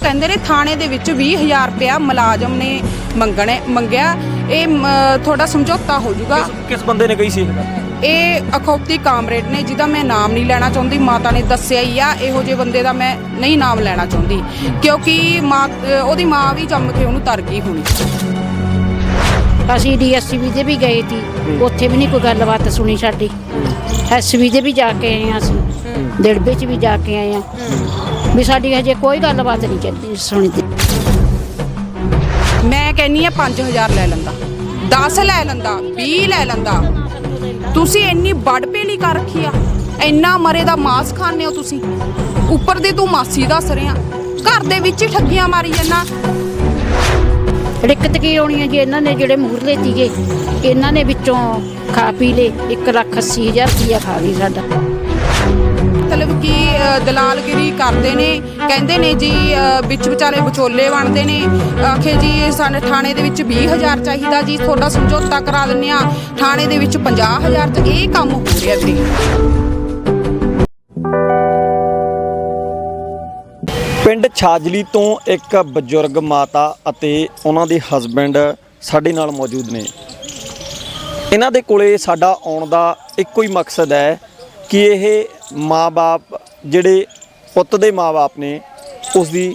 ਕਹਿੰਦੇ ਨੇ ਥਾਣੇ ਦੇ ਵਿੱਚ 20000 ਰੁਪਇਆ ਮੁਲਾਜ਼ਮ ਨੇ ਮੰਗਣੇ ਮੰਗਿਆ। ਇਹ ਤੁਹਾਡਾ ਸਮਝੌਤਾ ਹੋ ਜਾਊਗਾ। ਕਿਸ- ਕਿਸ ਬੰਦੇ ਨੇ ਕਹੀ ਸੀ ਇਹ ਅਖੌਤੀ ਕਾਮਰੇਡ ਨੇ ਜਿਹਦਾ ਮੈਂ ਨਾਮ ਨਹੀਂ ਲੈਣਾ ਚਾਹੁੰਦੀ ਮਾਤਾ ਨੇ ਦੱਸਿਆ ਹੀ ਆ ਇਹੋ ਜਿਹੇ ਬੰਦੇ ਦਾ ਮੈਂ ਨਹੀਂ ਨਾਮ ਲੈਣਾ ਚਾਹੁੰਦੀ ਕਿਉਂਕਿ ਮਾਂ ਉਹਦੀ ਮਾਂ ਵੀ ਜੰਮ ਕੇ ਉਹਨੂੰ ਤਰ ਗਈ ਹੋਣੀ। ਅਸੀਂ ਡੀਐਸਸੀਬੀ ਦੇ ਵੀ ਗਏ ਸੀ ਉੱਥੇ ਵੀ ਨਹੀਂ ਕੋਈ ਗੱਲਬਾਤ ਸੁਣੀ ਸਾਡੀ। ਐਸਬੀ ਦੇ ਵੀ ਜਾ ਕੇ ਆਏ ਹਾਂ ਅਸੀਂ ਦਿੜਬੇ 'ਚ ਵੀ ਜਾ ਕੇ ਆਏ ਹਾਂ। ਵੀ ਸਾਡੀ ਹਜੇ ਕੋਈ ਗੱਲਬਾਤ ਨਹੀਂ ਚੱਲੀ ਸੁਣੀ ਦੀ ਮੈਂ ਕਹਿੰਨੀ ਆ 5000 ਲੈ ਲੈਂਦਾ 10 ਲੈ ਲੈਂਦਾ 20 ਲੈ ਲੈਂਦਾ। ਤੁਸੀਂ ਇੰਨੀ ਵੱਡ ਪੇਲੀ ਕਰ ਰੱਖੀ ਆ ਇੰਨਾ ਮਰੇ ਦਾ ਮਾਸ ਖਾਣੇ ਹੋ ਤੁਸੀਂ। ਉੱਪਰ ਦੇ ਤੂੰ ਮਾਸੀ ਦੱਸ ਰਿਆ ਘਰ ਦੇ ਵਿੱਚ ਹੀ ਠੱਗੀਆਂ ਮਾਰੀ ਜਾਂਦਾ। ਦਿੱਕਤ ਕੀ ਹੋਣੀ ਹੈ ਜੀ ਇਹਨਾਂ ਨੇ ਜਿਹੜੇ ਮੂਰਲੇ ਤੀਗੇ ਇਹਨਾਂ ਨੇ ਵਿੱਚੋਂ ਖਾ ਪੀ ਲੇ 1 ਲੱਖ 80 ਹਜ਼ਾਰ ਰੁਪਇਆ ਖਾ ਗਈ ਸਾਡਾ। ਮਤਲਬ ਕਿ ਦਲਾਲਗਿਰੀ ਕਰਦੇ ਨੇ। ਕਹਿੰਦੇ ਨੇ ਜੀ ਵਿੱਚ ਵਿਚਾਲੇ ਵਿਚੋਲੇ ਬਣਦੇ ਨੇ। ਆਖੇ ਜੀ ਸਾਡੇ ਥਾਣੇ ਦੇ ਵਿੱਚ 20000 ਚਾਹੀਦਾ ਜੀ, ਤੁਹਾਡਾ ਸਮਝੌਤਾ ਕਰਾ ਦਿੰਨੇ ਆ। ਥਾਣੇ ਦੇ ਵਿੱਚ 50000 ਚ ਇਹ ਕੰਮ ਹੋ ਰਿਹਾ ਵੀਰੇ ਪਿੰਡ ਛਾਜਲੀ ਤੋਂ ਇੱਕ ਬਜ਼ੁਰਗ ਮਾਤਾ ਅਤੇ ਉਹਨਾਂ ਦੇ ਹਸਬੰਡ ਸਾਡੇ ਨਾਲ ਮੌਜੂਦ ਨੇ। ਇਹਨਾਂ ਦੇ ਕੋਲੇ ਸਾਡਾ ਆਉਣ ਦਾ ਇੱਕੋ ਹੀ ਮਕਸਦ ਹੈ ਕਿ ਇਹ ਮਾਪੇ ਜਿਹੜੇ ਪੁੱਤ ਦੇ ਮਾਪੇ ਨੇ ਉਸ ਦੀ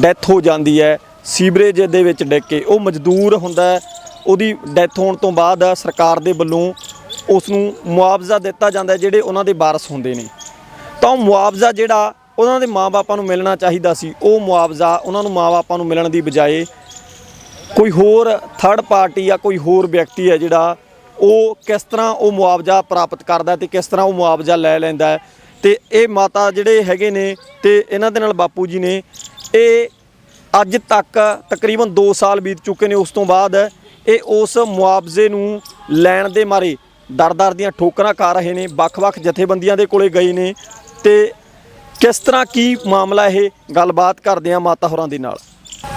ਡੈਥ ਹੋ ਜਾਂਦੀ ਹੈ। ਸੀਵਰੇਜ ਦੇ ਵਿੱਚ ਡਿੱਗ ਕੇ ਉਹ ਮਜ਼ਦੂਰ ਹੁੰਦਾ ਉਹਦੀ ਡੈਥ ਹੋਣ ਤੋਂ ਬਾਅਦ ਸਰਕਾਰ ਦੇ ਵੱਲੋਂ ਉਸ ਨੂੰ ਮੁਆਵਜ਼ਾ ਦਿੱਤਾ ਜਾਂਦਾ ਜਿਹੜੇ ਉਹਨਾਂ ਦੇ ਵਾਰਸ ਹੁੰਦੇ ਨੇ। ਤਾਂ ਉਹ ਮੁਆਵਜ਼ਾ ਜਿਹੜਾ ਉਹਨਾਂ ਦੇ ਮਾਪਿਆਂ ਨੂੰ ਮਿਲਣਾ ਚਾਹੀਦਾ ਸੀ, ਉਹ ਮੁਆਵਜ਼ਾ ਉਹਨਾਂ ਨੂੰ ਮਾਪਿਆਂ ਨੂੰ ਮਿਲਣ ਦੀ ਬਜਾਏ ਕੋਈ ਹੋਰ ਥਰਡ ਪਾਰਟੀ ਜਾਂ ਕੋਈ ਹੋਰ ਵਿਅਕਤੀ ਹੈ ਜਿਹੜਾ ਉਹ ਕਿਸ ਤਰ੍ਹਾਂ ਉਹ ਮੁਆਵਜ਼ਾ ਪ੍ਰਾਪਤ ਕਰਦਾ ਹੈ ਤੇ ਕਿਸ ਤਰ੍ਹਾਂ ਉਹ ਮੁਆਵਜ਼ਾ ਲੈ ਲੈਂਦਾ ਹੈ। ਤੇ ਇਹ ਮਾਤਾ ਜਿਹੜੇ ਹੈਗੇ ਨੇ ਤੇ ਇਹਨਾਂ ਦੇ ਨਾਲ ਬਾਪੂ ਜੀ ਨੇ, ਇਹ ਅੱਜ ਤੱਕ ਤਕਰੀਬਨ 2 ਸਾਲ ਬੀਤ ਚੁੱਕੇ ਨੇ। ਉਸ ਤੋਂ ਬਾਅਦ ਇਹ ਉਸ ਮੁਆਵਜ਼ੇ ਨੂੰ ਲੈਣ ਦੇ ਮਾਰੇ ਦਰ-ਦਰ ਦੀਆਂ ਠੋਕਰਾਂ ਖਾ ਰਹੇ ਨੇ, ਵੱਖ-ਵੱਖ ਜਥੇਬੰਦੀਆਂ ਦੇ ਕੋਲੇ ਗਏ ਨੇ ਤੇ ਕਿਸ ਤਰ੍ਹਾਂ ਕੀ ਮਾਮਲਾ ਇਹ? ਗੱਲਬਾਤ ਕਰਦੇ ਆ ਮਾਤਾ ਹੋਰਾਂ ਦੇ ਨਾਲ।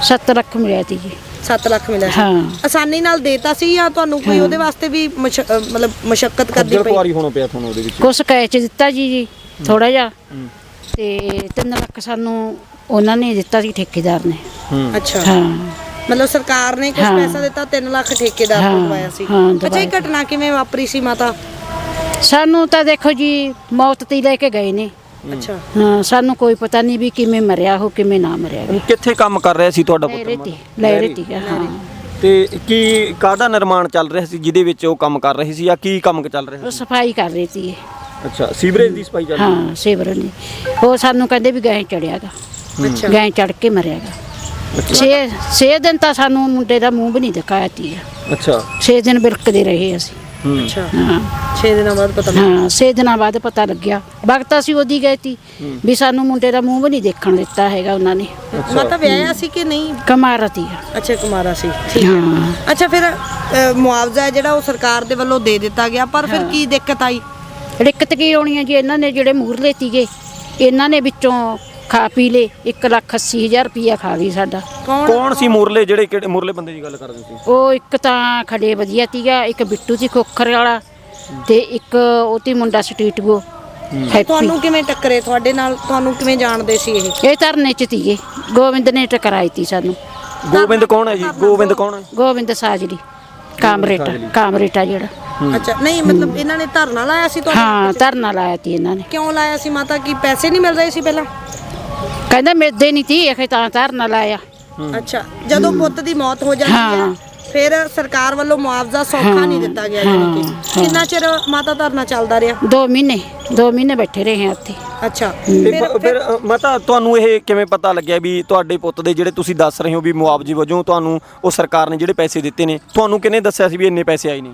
7 ਰੱਖਮ ਮਿਲਿਆ ਜੀ। 7 ਲੱਖ ਮਿਲਿਆ ਸੀ। ਹਾਂ। ਆਸਾਨੀ ਨਾਲ ਦੇਤਾ ਸੀ ਜਾਂ ਤੁਹਾਨੂੰ ਕੋਈ ਉਹਦੇ ਵਾਸਤੇ ਵੀ ਮਸ਼- ਅ, ਮਤਲਬ ਮਸ਼ਕਤ ਕਰਨੀ ਖੱਜਲ ਪਈ? ਖੁਆਰੀ ਹੋਣਾ ਪਿਆ ਤੁਹਾਨੂੰ ਉਹਦੇ ਵਿੱਚ? ਕੁਛ ਕੈਚ ਦਿੱਤਾ ਜੀ ਜੀ ਥੋੜਾ ਜਿਹਾ। ਤੇ 3 ਲੱਖ ਸਾਨੂੰ ਉਹਨਾਂ ਨੇ ਦਿੱਤਾ ਸੀ ਠੇਕੇਦਾਰ ਨੇ। ਹੂੰ। ਅੱਛਾ। ਹਾਂ। ਮਤਲਬ ਸਰਕਾਰ ਨੇ ਕੁਝ ਹਾਂ। ਪੈਸਾ ਦਿੱਤਾ 3 ਲੱਖ ਠੇਕੇਦਾਰ ਹਾਂ, ਨੂੰ ਦਵਾਇਆ ਸੀ। ਹਾਂ, ਅੱਛਾ ਇਹ ਦਵਾਇਆ। ਘਟਨਾ ਕਿਵੇਂ ਵਾਪਰੀ ਸੀ ਮਾਤਾ? ਸਾਨੂੰ ਤਾਂ ਦੇਖੋ ਜੀ ਮੌਤ ਤੇ ਹੀ ਲੈ ਕੇ ਗਏ ਨੇ। ਅੱਛਾ। ਹਾਂ ਸਾਨੂੰ ਕੋਈ ਪਤਾ ਨਹੀਂ ਵੀ ਕਿਵੇਂ ਮਰਿਆ ਹੋ ਕਿਵੇਂ ਨਾ ਮਰਿਆ ਉਹ ਕਿੱਥੇ ਕੰਮ ਕਰ ਰਿਹਾ ਸੀ ਤੁਹਾਡਾ ਲੈ ਰੇਤੀ ਪੁੱਤ ਲੈ ਰੇਤੀ ਹਾਂ। ਤੇ ਕੀ ਕਾਹਦਾ ਨਿਰਮਾਣ ਚੱਲ ਰਿਹਾ ਸੀ ਜਿਹਦੇ ਵਿੱਚ ਉਹ ਕੰਮ ਕਰ ਰਹੇ ਸੀ ਜਾਂ ਕੀ ਕੰਮ ਚੱਲ ਰਿਹਾ ਉਹ ਸਫ਼ਾਈ ਕਰ ਰਹੀ ਸੀ। ਅੱਛਾ ਸੀਵਰੇਜ ਦੀ ਸਫ਼ਾਈ ਚੱਲ ਰਹੀ ਹਾਂ ਸੇਵਰ ਨੇ ਉਹ ਸਾਨੂੰ ਕਹਿੰਦੇ ਵੀ ਗਾਂ ਚੜਿਆਗਾ ਅੱਛਾ। ਗਾਂ ਚੜ ਕੇ ਮਰਿਆਗਾ ਛੇ ਛੇ ਦਿਨ ਤਾਂ ਸਾਨੂੰ ਮੁੰਡੇ ਦਾ ਮੂੰਹ ਵੀ ਨਹੀਂ ਦਿਖਾਇਆ ਤੀ ਅੱਛਾ। ਛੇ ਦਿਨ ਬਿਲਕਦੇ ਰਹੇ ਅਸੀਂ। ਅੱਛਾ। ਹਾਂ 6 ਦਿਨਾਂ ਬਾਅਦ ਪਤਾ ਲੱਗਾ ਹਾਂ ਛੇ ਦਿਨਾਂ ਬਾਅਦ ਪਤਾ ਲੱਗਿਆ। ਵਕਤ ਅਸੀਂ ਉਹਦੀ ਗਏ ਤੀ ਵੀ ਸਾਨੂੰ ਮੁੰਡੇ ਦਾ ਮੂੰਹ ਵੀ ਨਹੀਂ ਦੇਖਣ ਦਿੱਤਾ ਹੈਗਾ ਉਹਨਾਂ ਨੇ। ਮਾਤਾ ਵਿਆਹਿਆ ਸੀ ਕਿ ਨਹੀਂ? ਕਮਾਰਤੀ ਅੱਛਾ ਕੁਮਾਰਾ ਸੀ। ਠੀਕ ਹੈ ਹਾਂ। ਅੱਛਾ ਫਿਰ ਅ, ਮੁਆਵਜ਼ਾ ਹੈ ਜਿਹੜਾ ਉਹ ਸਰਕਾਰ ਦੇ ਵੱਲੋਂ ਦੇ ਦਿੱਤਾ ਗਿਆ ਪਰ ਫਿਰ ਕੀ ਦਿੱਕਤ ਆਈ? ਦਿੱਕਤ ਕੀ ਹੋਣੀ ਹੈ ਜੀ? ਇਹਨਾਂ ਨੇ ਜਿਹੜੇ ਮੂਰਲੇ ਤੀਗੇ ਇਹਨਾਂ ਨੇ ਵਿੱਚੋਂ ਖਾ ਪੀ ਲੇ 1 ਲੱਖ 80 ਹਜ਼ਾਰ ਰੁਪਇਆ ਖਾ ਗਈ ਸਾਡਾ। ਕੌਣ ਸੀ ਮੁਰਲੇ ਜਿਹੜੇ ਕਿਹੜੇ ਮੁਰਲੇ ਬੰਦੇ ਦੀ ਗੱਲ ਕਰਦੇ ਸੀ ਉਹ ਇੱਕ ਤਾਂ ਖੜੇ ਵਧੀਆ ਤੀਗਾ ਇੱਕ ਬਿੱਟੂ ਸੀ ਖੋਖਰ ਵਾਲਾ ਤੇ ਇੱਕ ਉਹ ਤੀ ਮੁੰਡਾ ਸਟਰੀਟ ਗੋ ਹੈਪੀ। ਤੁਹਾਨੂੰ ਕਿਵੇਂ ਟੱਕਰੇ ਤੁਹਾਡੇ ਨਾਲ? ਤੁਹਾਨੂੰ ਕਿਵੇਂ ਜਾਣਦੇ ਸੀ ਇਹ? ਇਹ ਧਰਨੇ ਚ ਤੀਗੇ ਗੋਬਿੰਦ ਨੇ ਟਕਰਾਈ ਤੀ ਸਾਨੂੰ। ਗੋਬਿੰਦ ਕੌਣ ਹੈ ਜੀ? ਗੋਬਿੰਦ ਕੌਣ ਹੈ? ਗੋਬਿੰਦ ਸਾਜਲੀ ਕਾਮਰੇਟਾ ਕਾਮਰੇਟਾ ਜਿਹੜਾ। ਅੱਛਾ ਨਹੀਂ ਮਤਲਬ ਇਹਨਾਂ ਨੇ ਧਰਨਾ ਲਾਇਆ ਸੀ ਤੁਹਾਡੇ ਹਾਂ ਧਰਨਾ ਲਾਇਆ ਤੀ ਇਹਨਾਂ ਨੇ। ਕਿਉਂ ਲਾਇਆ ਸੀ ਮਾਤਾ? ਕੀ ਪੈਸੇ ਨਹੀਂ ਮਿਲ ਰਹੇ ਸੀ ਪਹਿਲਾਂ? ਕਹਿੰਦਾ ਮਿਲਦੇ ਨਹੀਂ ਤੀ ਇਹ ਤਾਂ ਧਰਨਾ ਲਾਇਆ ਅੱਛਾ ਜਦੋਂ ਪੁੱਤ ਦੀ ਮੌਤ ਹੋ ਜਾਂਦੀ ਹੈ ਹਾਂ। ਫਿਰ ਸਰਕਾਰ ਵੱਲੋਂ ਮੁਆਵਜ਼ਾ ਸੌਖਾ ਨਹੀਂ ਦਿੱਤਾ ਗਿਆ ਯਾਨੀ ਕਿ। ਕਿੰਨਾ ਚਿਰ ਮਾਤਾ ਧਰਨਾ ਚੱਲਦਾ ਰਿਹਾ? 2 ਮਹੀਨੇ 2 ਮਹੀਨੇ ਬੈਠੇ ਰਹੇ ਹਾਂ ਉੱਥੇ ਅੱਛਾ। ਤੇ ਫਿਰ ਬ- ਫਿਰ ਅ, ਮਾਤਾ ਤੁਹਾਨੂੰ ਇਹ ਕਿਵੇਂ ਪਤਾ ਲੱਗਿਆ ਵੀ ਤੁਹਾਡੇ ਪੁੱਤ ਦੇ ਜਿਹੜੇ ਤੁਸੀਂ ਦੱਸ ਰਹੇ ਹੋ ਵੀ ਮੁਆਵਜ਼ੇ ਵਜੋਂ ਤੁਹਾਨੂੰ ਉਹ ਸਰਕਾਰ ਨੇ ਜਿਹੜੇ ਪੈਸੇ ਦਿੱਤੇ ਨੇ ਤੁਹਾਨੂੰ ਕਿਹਨੇ ਦੱਸਿਆ ਸੀ ਵੀ ਇੰਨੇ ਪੈਸੇ ਆਏ ਨੇ?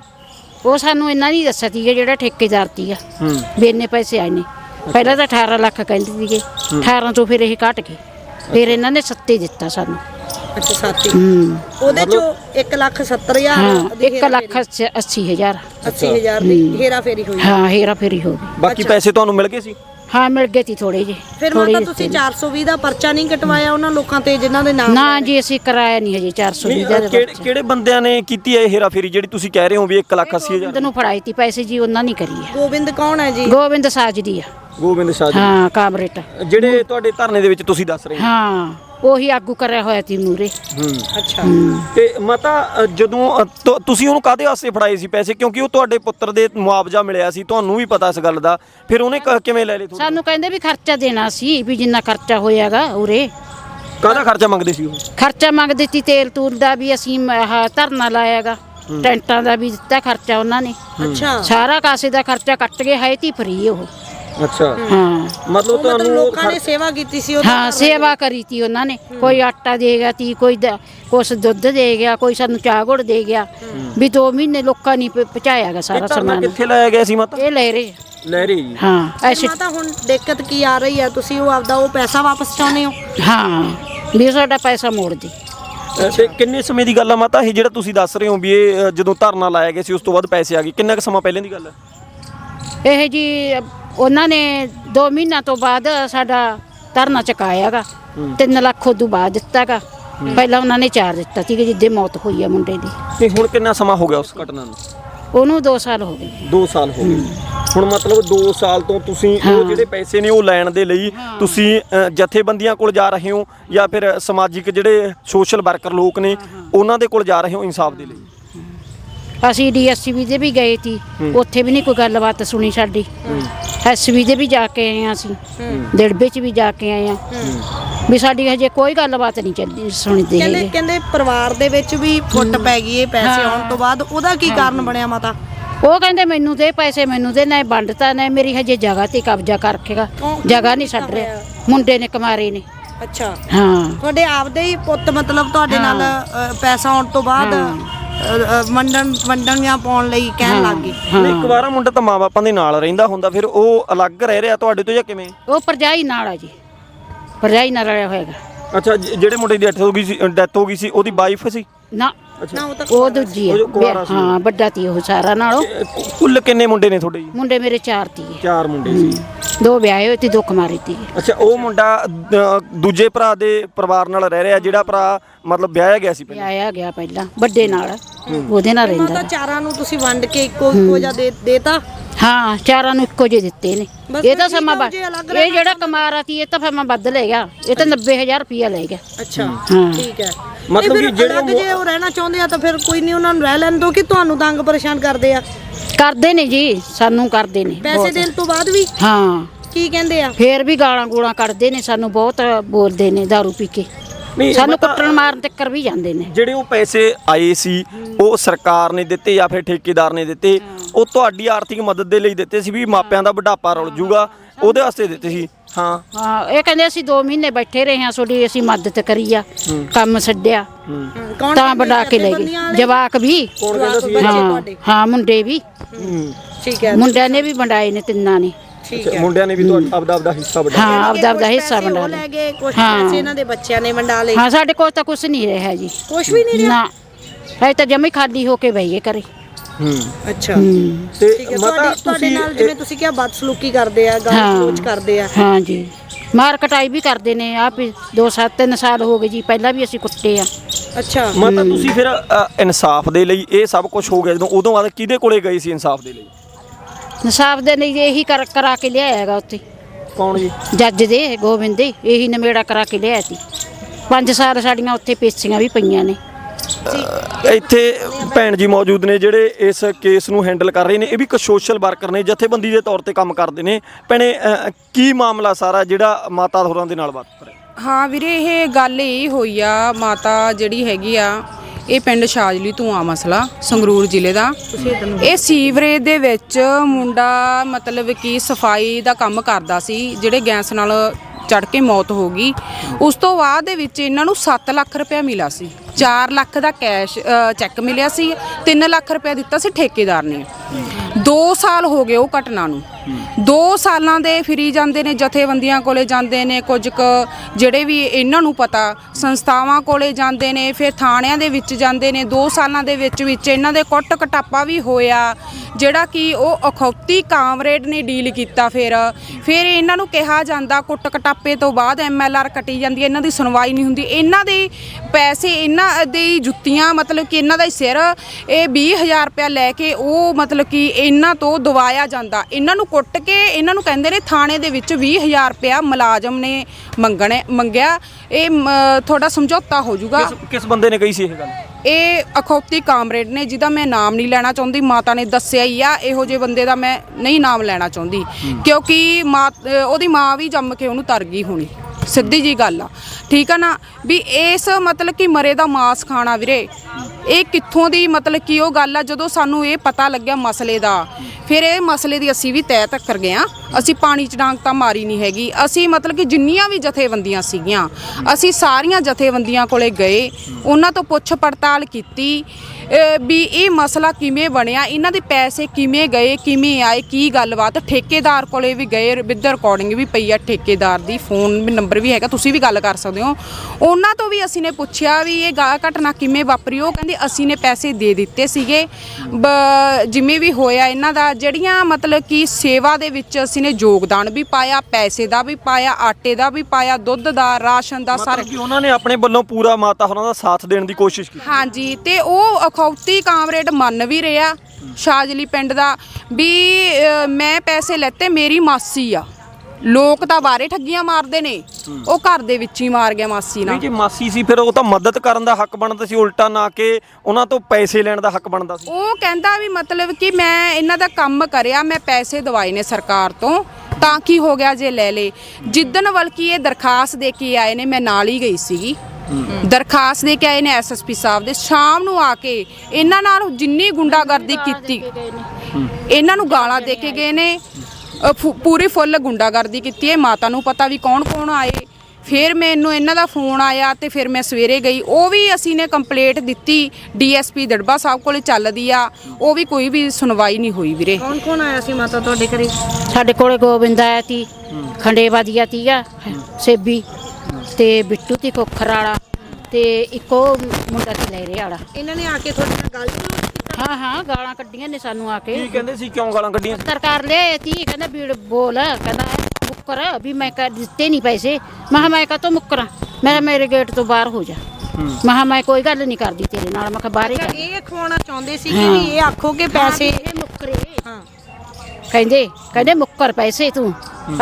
ਉਹ ਸਾਨੂੰ ਇੰਨਾ ਨਹੀਂ ਦੱਸਿਆ ਸੀਗਾ ਜਿਹੜਾ ਠੇਕੇਦਾਰ ਸੀਗਾ ਹੂੰ। ਵੀ ਇੰਨੇ ਪੈਸੇ ਆਏ ਨੇ। ਪਹਿਲਾਂ ਤਾਂ 18 ਲੱਖ ਕਹਿੰਦੇ ਸੀਗੇ 18 ਤੋਂ ਫਿਰ ਇਹ ਘਟ ਗਏ। ਫਿਰ ਇਹਨਾਂ ਨੇ ਸੱਤੇ ਦਿੱਤਾ ਸਾਨੂੰ। ਅੱਛਾ ਸਾਥੀ ਹੂੰ। ਉਹਦੇ ਚੋਂ 1 ਲੱਖ 70 ਹਜ਼ਾਰ ਦੀ 1 ਲੱਖ 80 ਹਜ਼ਾਰ। 80 ਹਜ਼ਾਰ ਦੀ ਹੇਰਾ ਫੇਰੀ ਹੋਈ। ਹਾਂ ਹੇਰਾ ਫੇਰੀ ਹੋ ਗਈ। ਬਾਕੀ ਪੈਸੇ ਤੁਹਾਨੂੰ ਮਿਲ ਗਏ ਸੀ? ਹਾਂ ਮਿਲ ਗਏ ਤੀ ਥੋੜੇ ਜਿਹੇ। ਫਿਰ ਮਾਤਾ ਤੁਸੀਂ 420 ਦਾ ਪਰਚਾ ਨਹੀਂ ਕਟਵਾਇਆ ਉਹਨਾਂ ਲੋਕਾਂ ਤੇ ਜਿਨ੍ਹਾਂ ਦੇ ਨਾਮ ਨਾ ਜੀ ਅਸੀਂ ਕਰਾਇਆ ਨਹੀਂ ਹਜੇ 420 ਨਹੀਂ ਦਾ ਕਿਹੜੇ ਕਿਹੜੇ ਬੰਦਿਆਂ ਨੇ ਕੀਤੀ ਹੈ ਹੇਰਾਫੇਰੀ ਜਿਹੜੀ ਤੁਸੀਂ ਕਹਿ ਰਹੇ ਹੋ ਵੀ 1 ਲੱਖ 80 ਗੋਬਿੰਦ ਹਜ਼ਾਰ? ਨੂੰ ਫੜਾਈ ਤੀ ਪੈਸੇ ਜੀ ਉਹਨਾਂ ਨਹੀਂ ਕਰੀ ਹੈ। ਗੋਬਿੰਦ ਕੌਣ ਹੈ ਜੀ? ਗੋਬਿੰਦ ਸਾਜਦੀ ਆ। ਗੋਬਿੰਦ ਸ਼ਾਹ ਹਾਂ ਕਾਮਰੇਟ ਜੀ ਜਿਹੜੇ ਤੁਹਾਡੇ ਧਰਨੇ ਦੇ ਵਿੱਚ ਤੁਸੀਂ ਦੱਸ ਰਹੇ ਹੋ। ਹਾਂ ਉਹੀ ਆਗੂ ਕਰਿਆ ਹੋਇਆ ਸੀ ਮੂਰੇ ਹੂੰ। ਅੱਛਾ। ਤੇ ਮਾਤਾ ਅ, ਜਦੋਂ ਅ, ਤੁ- ਤੁਸੀਂ ਉਹਨੂੰ ਕਾਦੇ ਵਾਸਤੇ ਫੜਾਏ ਸੀ ਪੈਸੇ? ਕਿਉਂਕਿ ਉਹ ਤੁਹਾਡੇ ਪੁੱਤਰ ਦੇ ਮੁਆਵਜ਼ਾ ਮਿਲਿਆ ਸੀ ਤੁਹਾਨੂੰ ਵੀ ਪਤਾ ਇਸ ਗੱਲ ਦਾ। ਫਿਰ ਉਹਨੇ ਕ- ਕਿਵੇਂ ਲੈ ਲਏ ਤੁਹਾਡੇ? ਸਾਨੂੰ ਕਹਿੰਦੇ ਵੀ ਖਰਚਾ ਦੇਣਾ ਸੀ ਵੀ ਜਿੰਨਾ ਖਰਚਾ ਹੋਇਆਗਾ ਉਰੇ। ਕਾਹਦਾ ਖਰਚਾ ਮੰਗਦੇ ਸੀ ਉਹ? ਖਰਚਾ ਮੰਗਦੇ ਸੀ ਤੇਲ ਤੂਲ ਦਾ ਵੀ ਅਸੀਂ ਮ- ਆਹ ਧਰਨਾ ਲਾਇਆਗਾ। ਟੈਂਟਾਂ ਦਾ ਵੀ ਦਿੱਤਾ ਖਰਚਾ ਉਹਨਾਂ ਨੇ। ਅੱਛਾ। ਸਾਰਾ ਕਾਸੇ ਦਾ ਖਰਚਾ ਕੱਟ ਕੇ ਹੈ ਤੀ ਫਰੀ ਉਹ। ਅੱਛਾ। ਹਾਂ। ਮਤਲਬ ਉਹ ਮਤਲਬ ਤੁਹਾਨੂੰ ਲੋਕਾਂ ਨੇ ਸੇਵਾ ਕੀਤੀ ਸੀ ਉਹ ਹਾਂ ਸੇਵਾ ਕਰੀ ਤੀ ਉਹਨਾਂ ਨੇ। ਕੋਈ ਆਟਾ ਦੇ ਗਿਆ ਤੀ ਕੋਈ ਦ- ਕੁਛ ਦੁੱਧ ਦੇ ਗਿਆ ਕੋਈ ਸਾਨੂੰ ਚਾਹ ਗੁੜ ਦੇ ਗਿਆ। ਵੀ 2 ਮਹੀਨੇ ਲੋਕਾਂ ਨੇ ਪ- ਪਹੁੰਚਾਇਆਗਾ ਸਾਰਾ ਧਰਨਾ ਸਮਾਨ। ਕਿੱਥੇ ਲਾਇਆ ਗਿਆ ਸੀ ਮਾਤਾ? ਇਹ ਲੈ ਰਹੇ ਲਹਿਰੇ। ਜੀ ਹਾਂ ਐਸੇ ਮਾਤਾ ਹੁਣ ਦਿੱਕਤ ਕੀ ਆ ਰਹੀ ਹੈ ਤੁਸੀਂ ਉਹ ਆਪਦਾ ਉਹ ਪੈਸਾ ਵਾਪਸ ਚਾਹੁੰਦੇ ਹੋ? ਹਾਂ ਵੀ ਸਾਡਾ ਪੈਸਾ ਮੋੜ ਦੇ। ਅ, ਤੇ ਕਿੰਨੇ ਸਮੇਂ ਦੀ ਗੱਲ ਆ ਮਾਤਾ? ਇਹ ਜਿਹੜਾ ਤੁਸੀਂ ਦੱਸ ਰਹੇ ਹੋ ਵੀ ਇਹ ਅ, ਜਦੋਂ ਧਰਨਾ ਲਾਇਆ ਗਿਆ ਸੀ ਉਸ ਤੋਂ ਬਾਅਦ ਪੈਸੇ ਆ ਗਏ। ਕਿੰਨਾ ਕੁ ਸਮਾਂ ਪਹਿਲਾਂ ਦੀ ਗੱਲ ਹੈ ਇਹ ਜੀ ਉਹਨਾਂ ਨੇ 2 ਮਹੀਨਾ ਤੋਂ ਬਾਅਦ ਸਾਡਾ ਧਰਨਾ ਚੁਕਾਇਆਗਾ 3 ਲੱਖ ਉਦੋਂ ਬਾਅਦ ਦਿੱਤਾਗਾ। ਪਹਿਲਾਂ ਉਹਨਾਂ ਨੇ 4 ਦਿੱਤਾ ਸੀ ਕਿ ਜਿੱਦੇ ਮੌਤ ਹੋਈ ਆ ਮੁੰਡੇ ਦੀ। ਤੇ ਹੁਣ ਕਿੰਨਾ ਸਮਾਂ ਹੋ ਗਿਆ ਉਸ ਘਟਨਾ ਨੂੰ? ਉਹਨੂੰ 2 ਸਾਲ ਹੋ ਗਏ। 2 ਸਾਲ ਹੋ ਗਏ। ਹੁਣ ਮਤਲਬ 2 ਸਾਲ ਤੋਂ ਤੁਸੀਂ ਉਹ ਜਿਹੜੇ ਪੈਸੇ ਨੇ ਉਹ ਲੈਣ ਦੇ ਲਈ ਤੁਸੀਂ ਜਥੇਬੰਦੀਆਂ ਕੋਲ ਜਾ ਰਹੇ ਹੋ ਜਾਂ ਫਿਰ ਸਮਾਜਿਕ ਜਿਹੜੇ ਸੋਸ਼ਲ ਵਰਕਰ ਲੋਕ ਨੇ ਉਹਨਾਂ ਦੇ ਕੋਲ ਜਾ ਰਹੇ ਹੋ ਇਨਸਾਫ ਦੇ ਲਈ? ਅਸੀਂ ਡੀਐਸਸੀਬੀ ਦੇ ਵੀ ਗਏ ਸੀ। ਉੱਥੇ ਵੀ ਨਹੀਂ ਕੋਈ ਗੱਲਬਾਤ ਸੁਣੀ ਸਾਡੀ। ਐਸਬੀ ਦੇ ਵੀ ਜਾ ਕੇ ਆਏ ਹਾਂ ਅਸੀਂ। ਦਿੜਬੇ ਚ ਵੀ ਜਾ ਕੇ ਆਏ ਹਾਂ। ਵੀ ਸਾਡੀ ਹਜੇ ਕੋਈ ਗੱਲਬਾਤ ਨਹੀਂ ਚੱਲੀ ਸੁਣਦੇ ਕਹਿੰਦੇ ਕਹਿੰਦੇ ਪਰਿਵਾਰ ਦੇ ਵਿੱਚ ਵੀ ਫੁੱਟ ਪੈ ਗਈ ਇਹ ਪੈਸੇ ਆਉਣ ਤੋਂ ਬਾਅਦ। ਉਹਦਾ ਕੀ ਕਾਰਨ ਬਣਿਆ ਮਾਤਾ? ਉਹ ਕਹਿੰਦੇ ਮੈਨੂੰ ਦੇ ਪੈਸੇ ਮੈਨੂੰ ਦੇ ਨਾ ਵੰਡਤਾ ਨਾ ਮੇਰੀ ਹਜੇ ਜਗ੍ਹਾ ਤੇ ਕਬਜ਼ਾ ਕਰ ਰੱਖੇਗਾ ਜਗ੍ਹਾ ਨਹੀਂ ਛੱਡ ਰਿਹਾ। ਮੁੰਡੇ ਨੇ ਕੁਮਾਰੇ ਨੇ। ਅੱਛਾ। ਹਾਂ। ਤੁਹਾਡੇ ਆਪਦੇ ਹੀ ਪੁੱਤ ਮਤਲਬ ਤੁਹਾਡੇ ਨਾਲ ਪੈਸਾ ਆਉਣ ਤੋਂ ਬਾਅਦ? ਅ, ਵੰਡਣ ਵੰਡਣੀਆਂ ਪਾਉਣ ਲਈ ਕਹਿਣ ਲੱਗ ਗਏ ਨਹੀਂ ਇੱਕ ਵਾਰਾ ਮੁੰਡਾ ਤਾਂ ਮਾਪਿਆਂ ਦੇ ਨਾਲ ਰਹਿੰਦਾ ਹੁੰਦਾ ਫਿਰ ਉਹ ਅਲੱਗ ਰਹਿ ਰਿਹਾ ਤੁਹਾਡੇ ਤੋਂ ਜਾਂ ਕਿਵੇਂ? ਉਹ ਪਰਜਾਈ ਨਾਲ ਆ ਜੀ। ਪਰਜਾਈ ਨਾਲ ਰਲਿਆ ਹੋਏਗਾ ਅੱਛਾ ਜ- ਜਿਹੜੇ ਮੁੰਡੇ ਦੀ ਡੈਥ ਹੋ ਗਈ ਸੀ ਡੈਥ ਹੋ ਗਈ ਸੀ ਉਹਦੀ ਵਾਈਫ ਸੀ? ਨਾ ਨਾ ਉਹ ਤਾਂ ਉਹ ਦੂਜੀ ਹੈ। ਉਹ ਜੋ ਕੁਆਰਾ ਸੀ। ਹਾਂ ਵੱਡਾ ਤੀ ਉਹ ਸਾਰਾ ਨਾਲੋਂ। ਕੁੱਲ ਕਿੰਨੇ ਮੁੰਡੇ ਨੇ ਤੁਹਾਡੇ ਜੀ? ਮੁੰਡੇ ਮੇਰੇ ਚਾਰ ਤੀ ਚਾਰ ਮੁੰਡੇ ਸੀ। ਦੋ ਵਿਆਹੇ ਹੋਏ ਤੇ ਦੋ ਕੁਮਾਰੇ ਤੀ ਅੱਛਾ ਉਹ ਮੁੰਡਾ ਅ, ਦੂਜੇ ਭਰਾ ਦੇ ਪਰਿਵਾਰ ਨਾਲ ਰਹਿ ਰਿਹਾ ਜਿਹੜਾ ਭਰਾ ਮਤਲਬ ਵਿਆਹਿਆ ਗਿਆ ਸੀ ਪਹਿਲਾਂ? ਵਿਆਹਿਆ ਗਿਆ ਪਹਿਲਾਂ ਵੱਡੇ ਨਾਲ। ਉਹਦੇ ਨਾਲ ਰਹਿੰਦਾ ਮਾਤਾ ਚਾਰਾਂ ਨੂੰ ਤੁਸੀਂ ਵੰਡ ਕੇ ਇੱਕੋ ਇੱਕੋ ਜਿਹਾ ਦੇ ਦੇਤਾ? ਹਾਂ ਚਾਰਾਂ ਨੂੰ ਇੱਕੋ ਜਿਹੇ ਦਿੱਤੇ ਨੇ। ਬਸ ਇਹ ਤਾਂ ਸਮਾਂ ਠੀਕ ਆ, ਬਾ- ਜੇ ਅਲੱਗ ਇਹ ਜਿਹੜਾ ਕਮਾਰਾ ਤੀ ਇਹ ਤਾਂ ਫਿਰ ਮੈਂ ਵੱਧ ਲੈ ਗਿਆ। ਇਹ ਤਾਂ 90000 ਰੁਪਇਆ ਲੈ ਗਿਆ। ਅੱਛਾ ਹਾਂ। ਠੀਕ ਹੈ। ਮਤਲਬ ਕਿ ਜਿਹੜੇ ਜੇ ਉਹ ਰਹਿਣਾ ਚਾਹੁੰਦੇ ਆ ਤਾਂ ਫਿਰ ਕੋਈ ਨਹੀਂ ਉਹਨਾਂ ਨੂੰ ਰਹਿ ਲੈਣ ਦੋ ਕਿ ਤੁਹਾਨੂੰ ਤੰਗ ਪਰੇਸ਼ਾਨ ਕਰਦੇ ਆ? ਕਰਦੇ ਨੇ ਜੀ ਸਾਨੂੰ ਕਰਦੇ ਨੇ ਪੈਸੇ। ਦੇਣ ਤੋਂ ਬਾਅਦ ਵੀ? ਹਾਂ। ਕੀ ਕਹਿੰਦੇ ਆ? ਫੇਰ ਵੀ ਗਾਲਾਂ ਗੂਲਾਂ ਕੱਢਦੇ ਨੇ ਸਾਨੂੰ ਬਹੁਤ ਬੋਲਦੇ ਨੇ दारू ਪੀ ਕੇ। ਸਾਨੂੰ ਕੁੱਟਣ ਮਾਰਨ ਤੱਕਰ ਵੀ ਜਾਂਦੇ ਨੇ। ਜਿਹੜੇ ਉਹ ਪੈਸੇ ਆਏ ਸੀ ਉਹ ਸਰਕਾਰ ਨੇ ਦਿੱਤੇ ਜਾਂ ਫਿਰ ਠੇਕੇਦਾਰ ਨੇ ਦਿੱਤੇ ਉਹ ਤੁਹਾਡੀ ਆਰਥਿਕ ਮਦਦ ਦੇ ਲਈ ਦਿੱਤੇ ਸੀ ਵੀ ਮਾਪਿਆਂ ਦਾ ਬੁਢਾਪਾ ਰੁਲ ਜੂਗਾ ਉਹਦੇ ਵਾਸਤੇ ਦਿੱਤੇ ਸੀ। ਹਾਂ। ਹਾਂ ਇਹ ਕਹਿੰਦੇ ਅਸੀਂ 2 ਮਹੀਨੇ ਬੈਠੇ ਰਹੇ ਹਾਂ ਤੁਹਾਡੀ ਅਸੀਂ ਮਦਦ ਕਰੀ ਆ ਕੰਮ ਛੱਡਿਆ ਕੌਣ ਤਾਂ ਬਣਾ ਕੇ ਲੈ ਗਏ? ਜਵਾਕ ਵੀ। ਕੌਣ ਕਹਿੰਦਾ ਸੀ? ਬੱਚੇ ਹਾਂ ਹਾਂ ਮੁੰਡੇ ਵੀ। ਠੀਕ ਹੈ। ਮੁੰਡਿਆਂ ਨੇ ਵੀ ਵੰਡਾਏ ਨੇ ਤਿੰਨਾਂ ਨੇ। ਠੀਕ ਹੈ। ਮੁੰਡਿਆਂ ਨੇ ਵੀ ਤੁਹਾਡਾ ਆਪਦਾ ਆਪਦਾ ਹਿੱਸਾ ਵੰਡਿਆ ਹਾਂ ਆਪਦਾ ਆਪਦਾ ਹਿੱਸਾ ਵੰਡਾ ਲਿਆ। ਕੁਝ ਹਾਂ। ਪੈਸੇ ਇਹਨਾਂ ਦੇ ਬੱਚਿਆਂ ਨੇ ਵੰਡਾ ਲਏ? ਹਾਂ ਸਾਡੇ ਕੋਲ ਤਾਂ ਕੁਝ ਨਹੀਂ ਰਿਹਾ ਜੀ। ਕੁਝ ਵੀ ਨਹੀਂ ਰਿਹਾ? ਨਾ। ਅਸੀਂ ਤਾਂ ਜਮੇ ਖਾਲੀ ਹੋ ਕੇ ਬਈਏ ਕਰੇ ਹੂੰ। ਅੱਛਾ। ਹੂੰ। ਤੇ ਠੀਕ ਹੈ ਮਾਤਾ ਤੁਹਾਡੇ ਤੁਹਾਡੇ ਤੁਸੀਂ ਨਾਲ ਜਿਵੇਂ ਤੁਸੀਂ ਕਿਹਾ ਬਦਸਲੂਕੀ ਕਰਦੇ ਆ ਗਾਲ ਹਾਂ। ਗਲੋਚ ਕਰਦੇ ਆ। ਹਾਂ ਜੀ। ਮਾਰ ਕਟਾਈ ਵੀ ਕਰਦੇ ਨੇ ਆਪ ਦੋ ਸੱਤ ਤਿੰਨ ਸਾਲ ਹੋ ਗਏ ਜੀ ਪਹਿਲਾਂ ਵੀ ਅਸੀਂ ਕੁੱਟੇ ਆ। ਅੱਛਾ। ਮਾਤਾ ਤੁਸੀਂ ਫਿਰ ਅ, ਇਨਸਾਫ ਦੇ ਲਈ ਇਹ ਸਭ ਕੁਝ ਹੋ ਗਿਆ ਜਦੋਂ ਉਦੋਂ ਬਾਅਦ ਕਿਹਦੇ ਕੋਲੇ ਗਏ ਸੀ ਇਨਸਾਫ ਦੇ ਲਈ? ਨਸਾਬ ਦੇ ਨਹੀਂ ਇਹੀ ਕਰ ਕਰਾ ਕੇ ਲਿਆਇਆ ਹੈਗਾ ਉੱਥੇ। ਕੌਣ ਜੀ? ਜੱਜ ਦੇ ਗੋਬਿੰਦ ਦੇ ਇਹੀ ਨਵੇੜਾ ਕਰਾ ਕੇ ਲਿਆਇਆ ਸੀ। ਪੰਜ ਸਾਲ ਸਾਡੀਆਂ ਉੱਥੇ ਪੇਸੀਆਂ ਵੀ ਪਈਆਂ ਨੇ। ਇੱਥੇ ਭੈਣ ਜੀ ਮੌਜੂਦ ਨੇ ਜਿਹੜੇ ਇਸ ਕੇਸ ਨੂੰ ਹੈਂਡਲ ਕਰ ਰਹੇ ਨੇ ਇਹ ਵੀ ਇੱਕ ਸੋਸ਼ਲ ਵਰਕਰ ਨੇ ਜਥੇਬੰਦੀ ਦੇ ਤੌਰ ਤੇ ਕੰਮ ਕਰਦੇ ਨੇ। ਭੈਣੇ ਅ, ਕੀ ਮਾਮਲਾ ਸਾਰਾ ਜਿਹੜਾ ਮਾਤਾ ਹੋਰਾਂ ਦੇ ਨਾਲ ਵਾਪਰ ਹਾਂ ਵੀਰੇ ਇਹ ਗੱਲ ਇਹ ਹੋਈ ਆ ਮਾਤਾ ਜਿਹੜੀ ਹੈਗੀ ਆ ਇਹ ਪਿੰਡ ਸ਼ਾਜਲੀ ਤੋਂ ਆ ਮਸਲਾ ਸੰਗਰੂਰ ਜ਼ਿਲ੍ਹੇ ਦਾ। ਇਹ ਸੀਵਰੇਜ ਦੇ ਵਿੱਚ ਮੁੰਡਾ ਮਤਲਬ ਕਿ ਸਫ਼ਾਈ ਦਾ ਕੰਮ ਕਰਦਾ ਸੀ ਜਿਹੜੇ ਗੈਸ ਨਾਲ ਚੜ ਕੇ ਮੌਤ ਹੋ ਗਈ। ਉਸ ਤੋਂ ਬਾਅਦ ਦੇ ਵਿੱਚ ਇਹਨਾਂ ਨੂੰ 7 ਲੱਖ ਰੁਪਇਆ ਮਿਲਾ ਸੀ। 4 ਲੱਖ ਦਾ ਕੈਸ਼ ਚੈੱਕ ਮਿਲਿਆ ਸੀ। 3 ਲੱਖ ਰੁਪਇਆ ਦਿੱਤਾ ਸੀ ਠੇਕੇਦਾਰ ਨੇ। 2 ਸਾਲ ਹੋ ਗਏ ਉਹ ਘਟਨਾ ਨੂੰ। 2 ਸਾਲਾਂ ਦੇ ਫਿਰੀ ਜਾਂਦੇ ਨੇ, ਜਥੇਬੰਦੀਆਂ ਕੋਲੇ ਜਾਂਦੇ ਨੇ, ਕੁਝ ਕੁ ਜਿਹੜੇ ਵੀ ਇਹਨਾਂ ਨੂੰ ਪਤਾ, ਸੰਸਥਾਵਾਂ ਕੋਲੇ ਜਾਂਦੇ ਨੇ, ਫਿਰ ਥਾਣਿਆਂ ਦੇ ਵਿੱਚ ਜਾਂਦੇ ਨੇ 2 ਸਾਲਾਂ ਦੇ ਵਿੱਚ ਵਿੱਚ ਇਹਨਾਂ ਦੇ ਕੁੱਟ ਕਟਾਪਾ ਵੀ ਹੋਇਆ, ਜਿਹੜਾ ਕਿ ਉਹ ਅਖੌਤੀ ਕਾਮਰੇਡ ਨੇ ਡੀਲ ਕੀਤਾ ਫਿਰ। ਫਿਰ ਇਹਨਾਂ ਨੂੰ ਕਿਹਾ ਜਾਂਦਾ ਕੁੱਟ ਕਟਾਪੇ ਤੋਂ ਬਾਅਦ ਐਮਐਲਆਰ ਕੱਟੀ ਜਾਂਦੀ ਹੈ, ਇਹਨਾਂ ਦੀ ਸੁਣਵਾਈ ਨਹੀਂ ਹੁੰਦੀ। ਇਹਨਾਂ ਦੇ ਪੈਸੇ, ਇਹਨਾਂ ਦੇ ਜੁੱਤੀਆਂ, ਮਤਲਬ ਕਿ ਇਹਨਾਂ ਦਾ ਸਿਰ, ਇਹ 20000 ਰੁਪਇਆ ਲੈ ਕੇ ਉਹ ਮਤਲਬ ਕਿ ਇਹਨਾਂ ਤੋਂ ਦਵਾਇਆ ਜਾਂਦਾ। ਇਹਨਾਂ ਨੂੰ ਕੁੱਟ ਕੇ ਇਹਨਾਂ ਨੂੰ ਕਹਿੰਦੇ ਨੇ ਥਾਣੇ ਦੇ ਵਿੱਚ 20000 ਰੁਪਇਆ ਮੁਲਾਜ਼ਮ ਨੇ ਮੰਗਣੇ ਮੰਗਿਆ। ਇਹ ਮ, ਤੁਹਾਡਾ ਸਮਝੌਤਾ ਹੋ ਜਾਊਗਾ। ਕਿਸ ਕਿਸ ਬੰਦੇ ਨੇ ਕਹੀ ਸੀ ਇਹ ਗੱਲ? ਇਹ ਅਖੌਤੀ ਕਾਮਰੇਡ ਨੇ ਜਿਹਦਾ ਮੈਂ ਨਾਮ ਨਹੀਂ ਲੈਣਾ ਚਾਹੁੰਦੀ ਮਾਤਾ ਨੇ ਦੱਸਿਆ ਹੀ ਆ ਇਹੋ ਜਿਹੇ ਬੰਦੇ ਦਾ ਮੈਂ ਨਹੀਂ ਨਾਮ ਲੈਣਾ ਚਾਹੁੰਦੀ। ਕਿਉਂਕਿ ਮਾਂ ਅ, ਉਹਦੀ ਮਾਂ ਵੀ ਜੰਮ ਕੇ ਉਹਨੂੰ ਤਰ ਗਈ ਹੋਣੀ। ਸਿੱਧੀ ਜੀ ਗੱਲ ਆ। ਠੀਕ ਆ ਨਾ? ਵੀ ਇਸ ਮਤਲਬ ਕਿ ਮਰੇ ਦਾ ਮਾਸ ਖਾਣਾ ਵੀਰੇ, ਇਹ ਕਿੱਥੋਂ ਦੀ ਮਤਲਬ ਕਿ ਉਹ ਗੱਲ ਆ, ਜਦੋਂ ਸਾਨੂੰ ਇਹ ਪਤਾ ਲੱਗਿਆ ਮਸਲੇ ਦਾ। ਫਿਰ ਇਹ ਮਸਲੇ ਦੀ ਅਸੀਂ ਵੀ ਤੈਅ ਤੱਕ ਗਏ ਆ। ਅਸੀਂ ਪਾਣੀ ਚ ਡਾਂਗ ਤਾਂ ਮਾਰੀ ਨਹੀਂ ਹੈਗੀ। ਅਸੀਂ ਮਤਲਬ ਕਿ ਜਿੰਨੀਆਂ ਵੀ ਜਥੇਬੰਦੀਆਂ ਸੀਗੀਆਂ, ਅਸੀਂ ਸਾਰੀਆਂ ਜਥੇਬੰਦੀਆਂ ਕੋਲੇ ਗਏ, ਉਹਨਾਂ ਤੋਂ ਪੁੱਛ ਪੜਤਾਲ ਕੀਤੀ ਵੀ ਇਹ ਮਸਲਾ ਕਿਵੇਂ ਬਣਿਆ, ਇਹਨਾਂ ਦੇ ਪੈਸੇ ਕਿਵੇਂ ਗਏ, ਕਿਵੇਂ ਆਏ, ਕੀ ਗੱਲਬਾਤ, ਠੇਕੇਦਾਰ ਕੋਲੇ ਵੀ ਗਏ ਵਿਦ ਰਿਕਾਰਡਿੰਗ ਵੀ ਪਈ ਆ ਠੇਕੇਦਾਰ ਦੀ ਫੋਨ ਨੰਬਰ ਵੀ ਹੈਗਾ ਤੁਸੀਂ ਵੀ ਗੱਲ ਕਰ ਸਕਦੇ ਹੋ। ਉਹਨਾਂ ਤੋਂ ਵੀ ਅਸੀਂ ਨੇ ਪੁੱਛਿਆ ਵੀ ਇਹ ਗਾ ਘਟਨਾ ਕਿਵੇਂ ਵਾਪਰੀ ਉਹ ਕਹਿੰਦੇ ਅਸੀਂ ਨੇ ਪੈਸੇ ਦੇ ਦਿੱਤੇ ਸੀਗੇ। ਬ- ਜਿਵੇਂ ਵੀ ਹੋਇਆ ਇਹਨਾਂ ਦਾ ਜਿਹੜੀਆਂ ਮਤਲਬ ਕਿ ਸੇਵਾ ਦੇ ਵਿੱਚ ਅਸੀਂ ਨੇ ਯੋਗਦਾਨ ਵੀ ਪਾਇਆ ਪੈਸੇ ਦਾ ਵੀ ਪਾਇਆ ਆਟੇ ਦਾ ਵੀ ਪਾਇਆ ਦੁੱਧ ਦਾ ਰਾਸ਼ਨ ਦਾ ਸਾਰਾ ਕਿ ਉਹਨਾਂ ਨੇ ਆਪਣੇ ਵੱਲੋਂ ਪੂਰਾ ਮਾਤਾ ਹੋਰਾਂ ਦਾ ਸਾਥ ਦੇਣ ਦੀ ਕੋਸ਼ਿਸ਼ ਕੀਤੀ। ਹਾਂਜੀ ਤੇ ਉਹ ਅਖੌਤੀ ਕਾਮਰੇਡ ਮੰਨ ਵੀ ਰਿਹਾ ਸ਼ਾਜਲੀ ਪਿੰਡ ਦਾ ਵੀ ਅ, ਮੈਂ ਪੈਸੇ ਲੈਤੇ ਮੇਰੀ ਮਾਸੀ ਆ। ਲੋਕ ਤਾਂ ਬਾਰੇ ਠੱਗੀਆਂ ਮਾਰਦੇ ਨੇ। ਉਹ ਘਰ ਦੇ ਵਿੱਚ ਹੀ ਮਾਰ ਗਿਆ ਮਾਸੀ ਨਹੀਂ ਨਾਲ ਜੇ ਮਾਸੀ ਸੀ ਫਿਰ ਉਹ ਤਾਂ ਮਦਦ ਕਰਨ ਦਾ ਹੱਕ ਬਣਦਾ ਸੀ ਉਲਟਾ ਨਾ ਕਿ ਉਹਨਾਂ ਤੋਂ ਪੈਸੇ ਲੈਣ ਦਾ ਹੱਕ ਬਣਦਾ ਸੀ। ਉਹ ਕਹਿੰਦਾ ਵੀ ਮਤਲਬ ਕਿ ਮੈਂ ਇਹਨਾਂ ਦਾ ਕੰਮ ਕਰਿਆ ਮੈਂ ਪੈਸੇ ਦਵਾਏ ਨੇ ਸਰਕਾਰ ਤੋਂ ਤਾਂ ਕੀ ਹੋ ਗਿਆ ਜੇ ਲੈ ਲੇ। ਜਿੱਦਣ ਬਲਕਿ ਇਹ ਦਰਖਾਸਤ ਦੇ ਕੇ ਆਏ ਨੇ ਮੈਂ ਨਾਲ ਹੀ ਗਈ ਸੀਗੀ। ਦਰਖਾਸਤ ਦੇ ਕੇ ਆਏ ਨੇ ਐਸਐਸਪੀ ਸਾਹਿਬ ਦੇ। ਸ਼ਾਮ ਨੂੰ ਆ ਕੇ ਇਹਨਾਂ ਨਾਲ ਜਿੰਨੀ ਗੁੰਡਾਗਰਦੀ ਕੀਤੀ ਇਹਨਾਂ ਨੂੰ ਗਾਲਾਂ ਦੇ ਕੇ ਗਏ ਨੇ। ਪੂਰੀ ਫੁੱਲ ਗੁੰਡਾਗਰਦੀ ਕੀਤੀ ਹੈ ਮਾਤਾ ਨੂੰ ਪਤਾ ਵੀ ਕੌਣ ਕੌਣ ਆਏ। ਫਿਰ ਮੈਨੂੰ ਇਹਨਾਂ ਦਾ ਫੋਨ ਆਇਆ ਤੇ ਫਿਰ ਮੈਂ ਸਵੇਰੇ ਗਈ। ਉਹ ਵੀ ਅਸੀਂ ਨੇ ਕੰਪਲੇਂਟ ਦਿੱਤੀ ਡੀਐਸਪੀ ਦੜਬਾ ਸਾਹਿਬ ਕੋਲੇ ਚੱਲਦੀ ਆ। ਉਹ ਵੀ ਕੋਈ ਵੀ ਸੁਣਵਾਈ ਨਹੀਂ ਹੋਈ ਵੀਰੇ। ਕੌਣ ਕੌਣ ਆਇਆ ਸੀ ਮਾਤਾ ਤੁਹਾਡੇ ਘਰੇ? ਸਾਡੇ ਕੋਲੇ ਗੋਬਿੰਦ ਆਇਆ ਤੀ ਖੰਡੇਵਾਦੀਆ ਤੀਆ ਸੇਬੀ ਤੇ ਬਿੱਟੂ ਤੀ ਕੋਖਰ ਵਾਲਾ ਤੇ ਇੱਕੋ ਮੁੰਡਾ ਤੀ ਲਹਿਰੇ ਵਾਲਾ। ਇਹਨਾਂ ਨੇ ਆ ਕੇ ਤੁਹਾਡੇ ਨਾਲ ਗੱਲ ਕੀਤੀ? ਹਾਂ ਹਾਂ ਗਾਲਾਂ ਕੱਢੀਆਂ ਨੇ ਸਾਨੂੰ ਆ ਕੇ। ਕੀ ਕਹਿੰਦੇ ਸੀ? ਕਿਉਂ ਗਾਲਾਂ ਕੱਢੀਆਂ? ਸਰਕਾਰ ਲੈ ਤੀ ਕਹਿੰਦਾ ਵੀੜ ਬੋਲ ਕਹਿੰਦਾ ਮੁੱਕਰ ਵੀ ਮੈਂ ਕਰ ਦਿੱਤੇ ਨਹੀਂ ਪੈਸੇ। ਮੈਂ ਕਿਹਾ ਮੈਂ ਕਾਹਤੋਂ ਮੁੱਕਰਾਂ ਮੈਂ ਮੇਰੇ ਗੇਟ ਤੋਂ ਬਾਹਰ ਹੋ ਜਾ। ਮੈਂ ਕਿਹਾ ਮੈਂ ਕੋਈ ਗੱਲ ਨਹੀਂ ਕਰਦੀ ਤੇਰੇ ਨਾਲ। ਮੈਂ ਕਿਹਾ ਬਾਹਰ ਹੀ ਇਹ ਖਵਾਉਣਾ ਚਾਹੁੰਦੇ ਸੀ ਕਿ ਵੀ ਇਹ ਆਖੋ ਕਿ ਪੈਸੇ? ਇਹ ਮੁੱਕਰੇ। ਹਾਂ। ਕਹਿੰਦੇ ਕਹਿੰਦੇ ਮੁੱਕਰ ਪੈਸੇ ਤੂੰ।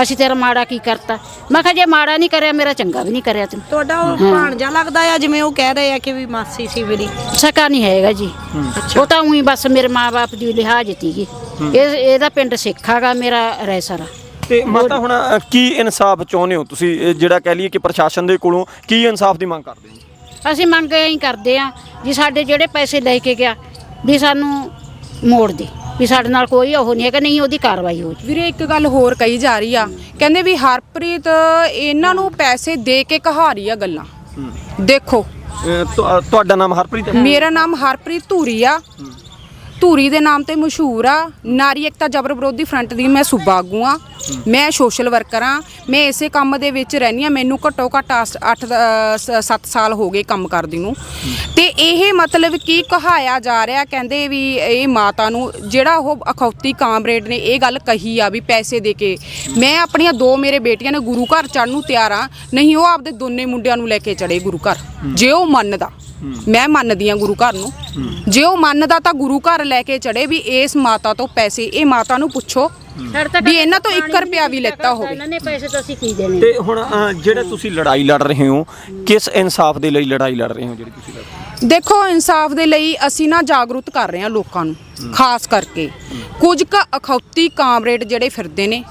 ਅਸੀਂ ਤੇਰਾ ਮਾੜਾ ਕੀ ਕਰਤਾ? ਮੈਂ ਕਿਹਾ ਜੇ ਮਾੜਾ ਨਹੀਂ ਕਰਿਆ ਮੇਰਾ ਚੰਗਾ ਵੀ ਨਹੀਂ ਕਰਿਆ ਤੂੰ ਤੁਹਾਡਾ ਉਹ ਭਾਣਜਾ ਲੱਗਦਾ ਆ ਜਿਵੇਂ ਉਹ ਕਹਿ ਰਹੇ ਆ ਕਿ ਵੀ ਮਾਸੀ ਸੀ ਮੇਰੀ। ਸਕਾ ਨਹੀਂ ਹੈਗਾ ਜੀ। ਉਹ ਤਾਂ ਉਹੀ ਬਸ ਮੇਰੇ ਮਾਪੇ ਦੀ ਲਿਹਾਜ਼ ਤੀਗੀ ਇਹ ਇਹਦਾ ਪਿੰਡ ਸਿੱਖਾਗਾ ਮੇਰਾ ਰੈਸਰਾ ਤੇ ਮਾਤਾ ਹੁਣ ਕੀ ਇਨਸਾਫ ਚਾਹੁੰਦੇ ਹੋ ਤੁਸੀਂ? ਜਿਹੜਾ ਕਹਿ ਲਈਏ ਕਿ ਪ੍ਰਸ਼ਾਸਨ ਦੇ ਕੋਲੋਂ ਕੀ ਇਨਸਾਫ ਦੀ ਮੰਗ ਕਰਦੇ ਹੋ? ਅਸੀਂ ਮੰਗ ਇਹੀ ਕਰਦੇ ਆ ਜੀ ਸਾਡੇ ਜਿਹੜੇ ਪੈਸੇ ਲੈ ਕੇ ਗਿਆ ਵੀ ਸਾਨੂੰ ਮੋੜ ਦੇ। ਵੀ ਸਾਡੇ ਨਾਲ ਕੋਈ ਉਹ ਨਹੀਂ ਹੈਗਾ ਨਹੀਂ ਉਹਦੀ ਕਾਰਵਾਈ ਹੋ ਵੀਰੇ ਇੱਕ ਗੱਲ ਹੋਰ ਕਹੀ ਜਾ ਰਹੀ ਆ। ਕਹਿੰਦੇ ਵੀ ਹਰਪ੍ਰੀਤ ਇਹਨਾਂ ਨੂੰ ਪੈਸੇ ਦੇ ਕੇ ਕਹਾਰੀ ਆ ਗੱਲਾਂ। ਦੇਖੋ। ਤੁਹਾਡਾ ਨਾਮ ਹਰਪ੍ਰੀਤ ਹੈ? ਮੇਰਾ ਨਾਮ ਹਰਪ੍ਰੀਤ ਧੂਰੀ ਆ। ਧੂਰੀ ਦੇ ਨਾਮ ਤੇ ਮਸ਼ਹੂਰ ਆ। ਨਾਰੀ ਏਕਤਾ ਜਬਰ ਵਿਰੋਧੀ ਫਰੰਟ ਦੀ ਮੈਂ ਸੂਬਾ ਆਗੂ ਆ। ਮੈਂ ਸੋਸ਼ਲ ਵਰਕਰ ਆ ਮੈਂ ਇਸੇ ਕੰਮ ਦੇ ਵਿੱਚ ਰਹਿੰਦੀ ਆ ਮੈਨੂੰ ਘੱਟੋ ਘੱਟ 8 7 ਸਾਲ ਹੋ ਗਏ ਕੰਮ ਕਰਦੀ ਨੂੰ। ਤੇ ਇਹ ਮਤਲਬ ਕੀ ਕਹਾਇਆ ਜਾ ਰਿਹਾ, ਕਹਿੰਦੇ ਵੀ ਇਹ ਮਾਤਾ ਨੂੰ, ਜਿਹੜਾ ਉਹ ਅਖੌਤੀ ਕਾਮਰੇਡ ਨੇ ਇਹ ਗੱਲ ਕਹੀ ਆ ਵੀ ਪੈਸੇ ਦੇ ਕੇ, ਮੈਂ ਆਪਣੀਆਂ ਦੋ ਮੇਰੇ ਬੇਟੀਆਂ ਨੇ ਗੁਰੂ ਘਰ ਚੜਨ ਨੂੰ ਤਿਆਰ ਆ ਨਹੀਂ ਉਹ ਆਪਦੇ ਦੋਨੇ ਮੁੰਡਿਆਂ ਨੂੰ ਲੈ ਕੇ ਚੜੇ ਗੁਰੂ ਘਰ, ਜੇ ਉਹ ਮੰਨਦਾ, ਮੈਂ ਮੰਨਦੀ ਆ ਗੁਰੂ ਘਰ ਨੂੰ। ਜੇ ਉਹ ਮੰਨਦਾ ਤਾਂ ਗੁਰੂ ਘਰ ਲੈ ਕੇ ਚੜੇ ਵੀ ਇਸ ਮਾਤਾ ਤੋਂ ਪੈਸੇ, ਇਹ ਮਾਤਾ ਨੂੰ ਪੁੱਛੋ। ਵੀ ਇਹਨਾਂ ਤੋਂ 1 ਰੁਪਿਆ ਵੀ ਲੈਤਾ ਹੋਵੇ। ਇਹਨਾਂ ਨੇ ਪੈਸੇ ਤਾਂ ਅਸੀਂ ਕੀ ਦੇਣੇ? ਤੇ ਹੁਣ ਅ, ਜਿਹੜੇ ਤੁਸੀਂ ਲੜਾਈ ਲੜ ਰਹੇ ਹੋ ਕਿਸ ਇਨਸਾਫ ਦੇ ਲਈ ਲੜਾਈ ਲੜ ਰਹੇ ਹੋ ਜਿਹੜੀ ਤੁਸੀਂ ਲੜ ਰਹੇ ਹੋ? ਦੇਖੋ ਇਨਸਾਫ ਦੇ ਲਈ ਅਸੀਂ ਨਾ ਜਾਗਰੂਕ ਕਰ ਰਹੇ ਹਾਂ ਲੋਕਾਂ ਨੂੰ ਖਾਸ ਕਰਕੇ। ਕੁਝ ਕੁ ਅਖੌਤੀ ਕਾਮਰੇਡ ਜਿਹੜੇ ਫਿਰਦੇ ਨੇ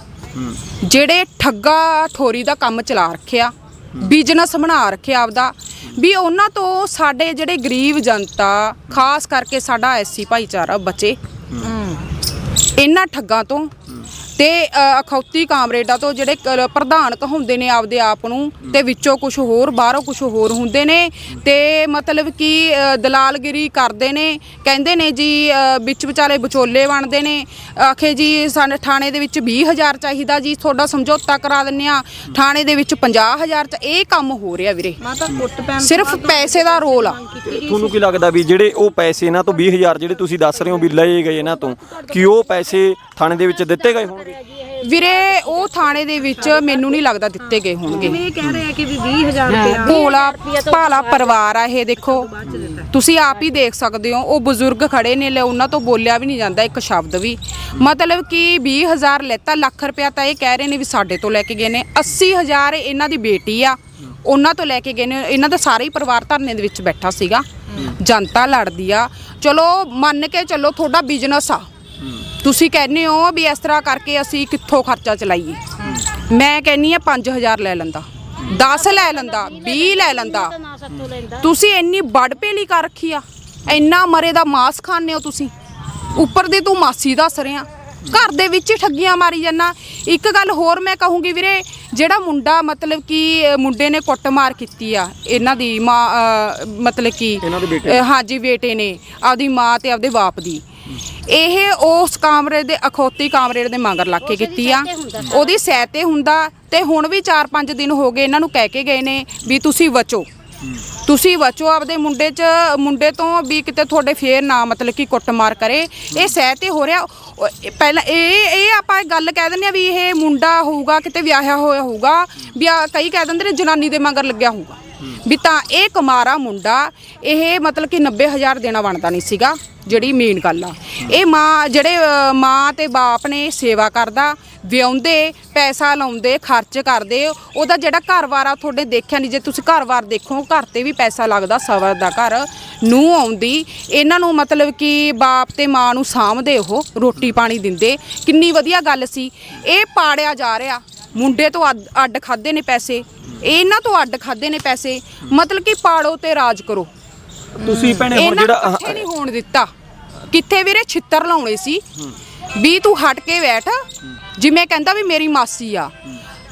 ਜਿਹੜੇ ਠੱਗਾ ਠੋਰੀ ਦਾ ਕੰਮ ਚਲਾ ਰੱਖਿਆ ਬਿਜ਼ਨਸ ਬਣਾ ਰੱਖਿਆ ਆਪਦਾ ਵੀ ਉਹਨਾਂ ਤੋਂ ਸਾਡੇ ਜਿਹੜੇ ਗਰੀਬ ਜਨਤਾ ਖਾਸ ਕਰਕੇ ਸਾਡਾ ਐਸਸੀ ਭਾਈਚਾਰਾ ਬਚੇ। ਇਹਨਾਂ ਠੱਗਾਂ ਤੋਂ ਤੇ ਅਖੌਤੀ ਕਾਮਰੇਡਾਂ ਤੋਂ ਜਿਹੜੇ ਪ੍ਰਧਾਨ ਕਹਾਉਂਦੇ ਨੇ ਆਪਦੇ ਆਪ ਨੂੰ ਤੇ ਵਿੱਚੋਂ ਕੁਝ ਹੋਰ ਬਾਹਰੋਂ ਕੁਝ ਹੋਰ ਹੁੰਦੇ ਨੇ। ਤੇ ਮਤਲਬ ਕਿ ਦਲਾਲਗਿਰੀ ਕਰਦੇ ਨੇ। ਕਹਿੰਦੇ ਨੇ ਜੀ ਵਿੱਚ ਵਿਚਾਲੇ ਵਿਚੋਲੇ ਬਣਦੇ ਨੇ। ਆਖੇ ਜੀ ਸਾਡੇ ਥਾਣੇ ਦੇ ਵਿੱਚ 20000 ਚਾਹੀਦਾ ਜੀ ਤੁਹਾਡਾ ਸਮਝੌਤਾ ਕਰਾ ਦਿੰਨੇ ਆ ਥਾਣੇ ਦੇ ਵਿੱਚ 50000 ਚ ਇਹ ਕੰਮ ਹੋ ਰਿਹਾ ਵੀਰੇ। ਸਿਰਫ ਪੈਸੇ ਦਾ ਰੋਲ ਆ। ਤੁਹਾਨੂੰ ਕੀ ਲੱਗਦਾ ਵੀ ਜਿਹੜੇ ਉਹ ਪੈਸੇ ਇਹਨਾਂ ਤੋਂ 20000 ਜਿਹੜੇ ਤੁਸੀਂ ਦੱਸ ਰਹੇ ਹੋ ਵੀ ਲਏ ਗਏ ਇਹਨਾਂ ਤੋਂ ਕਿ ਉਹ ਪੈਸੇ ਥਾਣੇ ਦੇ ਵਿੱਚ ਦਿੱਤੇ ਗਏ ਹੋਣਗੇ? ਵੀਰੇ ਉਹ ਥਾਣੇ ਦੇ ਵਿੱਚ ਮੈਨੂੰ ਨਹੀਂ ਲੱਗਦਾ ਦਿੱਤੇ ਗਏ ਹੋਣਗੇ। ਇਹ ਕਹਿ ਰਹੇ ਆ ਕਿ ਵੀ 20000 ਰੁਪਇਆ? ਭੋਲਾ ਭਾਲਾ ਪਰਿਵਾਰ ਆ ਇਹ ਦੇਖੋ। ਤੁਸੀਂ ਆਪ ਹੀ ਦੇਖ ਸਕਦੇ ਹੋ ਉਹ ਬਜ਼ੁਰਗ ਖੜੇ ਨੇ ਲੈ ਉਹਨਾਂ ਤੋਂ ਬੋਲਿਆ ਵੀ ਨਹੀਂ ਜਾਂਦਾ ਇੱਕ ਸ਼ਬਦ ਵੀ। ਮਤਲਬ ਕਿ 20000 ਲੈਤਾ ਲੱਖ ਰੁਪਇਆ ਤਾਂ ਇਹ ਕਹਿ ਰਹੇ ਨੇ ਵੀ ਸਾਡੇ ਤੋਂ ਲੈ ਕੇ ਗਏ ਨੇ। 80000 ਇਹਨਾਂ ਦੀ ਬੇਟੀ ਆ ਉਹਨਾਂ ਤੋਂ ਲੈ ਕੇ ਗਏ ਨੇ। ਇਹਨਾਂ ਦਾ ਸਾਰਾ ਹੀ ਪਰਿਵਾਰ ਧਰਨੇ ਦੇ ਵਿੱਚ ਬੈਠਾ ਸੀਗਾ। ਜਨਤਾ ਲੜਦੀ ਆ। ਚਲੋ ਮੰਨ ਕੇ ਚੱਲੋ ਤੁਹਾਡਾ ਬਿਜ਼ਨਸ ਆ। ਤੁਸੀਂ ਕਹਿੰਦੇ ਹੋ ਵੀ ਇਸ ਤਰ੍ਹਾਂ ਕਰਕੇ ਅਸੀਂ ਕਿੱਥੋਂ ਖਰਚਾ ਚਲਾਈਏ? ਮੈਂ ਕਹਿੰਨੀ ਆ 5000 ਲੈ ਲੈਂਦਾ 10 ਲੈ ਲੈਂਦਾ 20 ਲੈ ਲੈਂਦਾ। ਤੁਸੀਂ ਇੰਨੀ ਵੱਡ ਪੇਲੀ ਕਰ ਰੱਖੀ ਆ ਇੰਨਾ ਮਰੇ ਦਾ ਮਾਸ ਖਾਣੇ ਹੋ ਤੁਸੀਂ। ਉੱਪਰ ਦੇ ਤੂੰ ਮਾਸੀ ਦੱਸ ਰਿਆ ਘਰ ਦੇ ਵਿੱਚ ਹੀ ਠੱਗੀਆਂ ਮਾਰੀ ਜਾਂਦਾ। ਇੱਕ ਗੱਲ ਹੋਰ ਮੈਂ ਕਹੂੰਗੀ ਵੀਰੇ ਜਿਹੜਾ ਮੁੰਡਾ ਮਤਲਬ ਕਿ ਮੁੰਡੇ ਨੇ ਕੁੱਟਮਾਰ ਕੀਤੀ ਆ ਇਹਨਾਂ ਦੀ ਮਾਂ ਮਤਲਬ ਕਿ ਹਾਂਜੀ ਬੇਟੇ ਨੇ ਆਪਦੀ ਮਾਂ ਤੇ ਆਪਦੇ ਬਾਪ ਦੀ। ਇਹ ਉਸ ਕਾਮਰੇ ਦੇ ਅਖੌਤੀ ਕਾਮਰੇ ਦੇ ਮਗਰ ਲੱਗ ਕੇ ਕੀਤੀ ਆ। ਉਹਦੀ ਸਹਿ ਤੇ ਹੁੰਦਾ ਤੇ ਹੁਣ ਵੀ 4-5 ਦਿਨ ਹੋ ਗਏ ਇਹਨਾਂ ਨੂੰ ਕਹਿ ਕੇ ਗਏ ਨੇ ਵੀ ਤੁਸੀਂ ਬਚੋ ਤੁਸੀਂ ਬਚੋ ਆਪਦੇ ਮੁੰਡੇ 'ਚ ਮੁੰਡੇ ਤੋਂ ਵੀ ਕਿਤੇ ਤੁਹਾਡੇ ਫੇਰ ਨਾ ਮਤਲਬ ਕਿ ਕੁੱਟਮਾਰ ਕਰੇ। ਇਹ ਸਹਿ ਤੇ ਹੋ ਰਿਹਾ। ਪਹਿਲਾਂ ਇਹ ਇਹ ਆਪਾਂ ਗੱਲ ਕਹਿ ਦਿੰਦੇ ਆ ਵੀ ਇਹ ਮੁੰਡਾ ਹੋਊਗਾ ਕਿਤੇ ਵਿਆਹਿਆ ਹੋਇਆ ਹੋਊਗਾ ਵੀ ਕਈ ਕਹਿ ਦਿੰਦੇ ਨੇ ਜਨਾਨੀ ਦੇ ਮਗਰ ਲੱਗਿਆ ਹੋਊਗਾ। ਵੀ ਤਾਂ ਇਹ ਕੁਮਾਰਾ ਮੁੰਡਾ, ਇਹ ਮਤਲਬ ਕਿ 90000 ਦੇਣਾ ਬਣਦਾ ਨਹੀਂ ਸੀਗਾ, ਜਿਹੜੀ ਮੇਨ ਗੱਲ ਆ। ਇਹ ਮਾਂ, ਜਿਹੜੇ ਮਾਂ ਤੇ ਬਾਪ ਨੇ ਸੇਵਾ ਕਰਦਾ ਵਿਆਉਂਦੇ ਪੈਸਾ ਲਾਉਂਦੇ, ਖਰਚ ਕਰਦੇ, ਉਹਦਾ ਜਿਹੜਾ ਘਰ ਵਾਰ ਆ ਤੁਹਾਡੇ ਦੇਖਿਆ ਨਹੀਂ। ਜੇ ਤੁਸੀਂ ਘਰ ਵਾਰ ਦੇਖੋ, ਘਰ ਤੇ ਵੀ ਪੈਸਾ ਲੱਗਦਾ ਸਵਰ ਦਾ ਘਰ ਨੂੰ ਆਉਂਦੀ। ਇਹਨਾਂ ਨੂੰ ਮਤਲਬ ਕਿ ਬਾਪ ਤੇ ਮਾਂ ਨੂੰ ਸਾਂਭਦੇ ਉਹ, ਰੋਟੀ ਪਾਣੀ ਦਿੰਦੇ। ਕਿੰਨੀ ਵਧੀਆ ਗੱਲ ਸੀ। ਇਹ ਪਾੜਿਆ ਜਾ ਰਿਹਾ। ਮੁੰਡੇ ਤੋਂ ਅੱਡ- ਅੱਡ ਖਾਦੇ ਨੇ ਪੈਸੇ ਇਹਨਾਂ ਤੋਂ ਅੱਡ ਖਾਦੇ ਨੇ ਪੈਸੇ ਮਤਲਬ ਕਿ ਪਾੜੋ ਤੇ ਰਾਜ ਕਰੋ। ਤੁਸੀਂ ਭੈਣੇ ਹੁਣ ਇਹਨਾਂ ਨੂੰ ਜਿਹੜਾ ਇਕੱਠੇ ਨਹੀਂ ਹੋਣ ਦਿੱਤਾ। ਕਿੱਥੇ ਵੀਰੇ ਛਿੱਤਰ ਲਾਉਣੇ ਸੀ? ਵੀ ਤੂੰ ਹਟ ਕੇ ਬੈਠ। ਜਿਵੇਂ ਕਹਿੰਦਾ ਵੀ ਮੇਰੀ ਮਾਸੀ ਆ।